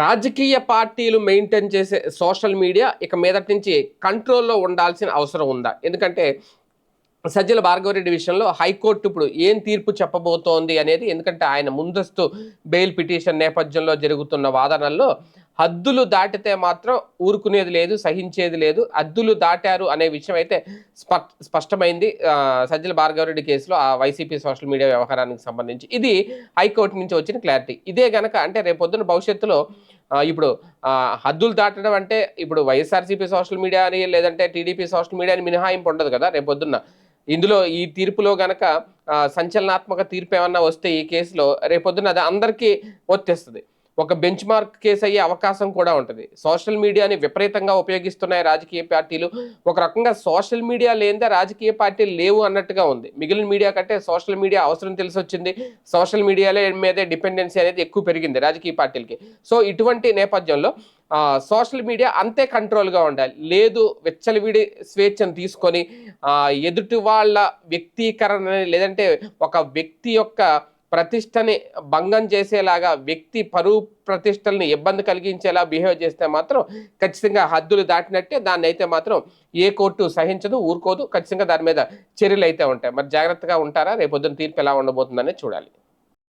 రాజకీయ పార్టీలు మెయింటైన్ చేసే సోషల్ మీడియా ఇక మీదటి నుంచి కంట్రోల్లో ఉండాల్సిన అవసరం ఉందా? ఎందుకంటే సజ్జల భార్గవరెడ్డి విషయంలో హైకోర్టు ఇప్పుడు ఏం తీర్పు చెప్పబోతోంది అనేది ఎందుకంటే ఆయన ముందస్తు బెయిల్ పిటిషన్ నేపథ్యంలో జరుగుతున్న వాదనల్లో హద్దులు దాటితే మాత్రం ఊరుకునేది లేదు సహించేది లేదు. హద్దులు దాటారు అనే విషయం అయితే స్ప- స్పష్టమైంది. సజ్జల భార్గవరెడ్డి కేసులో ఆ వైసీపీ సోషల్ మీడియా వ్యవహారానికి సంబంధించి. ఇది హైకోర్టు నుంచి వచ్చిన క్లారిటీ. ఇదే గనక అంటే రేపొద్దున భవిష్యత్తులో ఇప్పుడు హద్దులు దాటడం అంటే ఇప్పుడు వైఎస్ఆర్సీపీ సోషల్ మీడియా అని లేదంటే టీడీపీ సోషల్ మీడియా అని మినహాయింపు ఉండదు కదా రేపొద్దున్న ఇందులో ఈ తీర్పులో గనక సంచలనాత్మక తీర్పు ఏమన్నా వస్తే ఈ కేసులో రేపొద్దున అది అందరికీ వర్తిస్తుంది ఒక బెంచ్ మార్క్ కేసు అయ్యే అవకాశం కూడా ఉంటుంది. సోషల్ మీడియాని విపరీతంగా ఉపయోగిస్తున్నాయి రాజకీయ పార్టీలు. ఒక రకంగా సోషల్ మీడియా లేనిదే రాజకీయ పార్టీలు లేవు అన్నట్టుగా ఉంది. మిగిలిన మీడియా కంటే సోషల్ మీడియా అవసరం తెలిసి వచ్చింది సోషల్ మీడియాలే మీదే డిపెండెన్సీ అనేది ఎక్కువ పెరిగింది రాజకీయ పార్టీలకి. సో ఇటువంటి నేపథ్యంలో సోషల్ మీడియా అంతే కంట్రోల్గా ఉండాలి. లేదు వెచ్చలవిడి స్వేచ్ఛను తీసుకొని ఎదుటి వాళ్ళ వ్యక్తీకరణ లేదంటే ఒక వ్యక్తి యొక్క ప్రతిష్టని భంగం చేసేలాగా వ్యక్తి పరువు ప్రతిష్టల్ని ఇబ్బంది కలిగించేలా బిహేవ్ చేస్తే మాత్రం ఖచ్చితంగా హద్దులు దాటినట్టే దాన్ని అయితే మాత్రం ఏ కోర్టు సహించదు ఊరుకోదు. ఖచ్చితంగా దాని మీద చర్యలు అయితే ఉంటాయి. మరి జాగ్రత్తగా ఉంటారా? రేపొద్దున తీర్పు ఎలా ఉండబోతుందనే చూడాలి.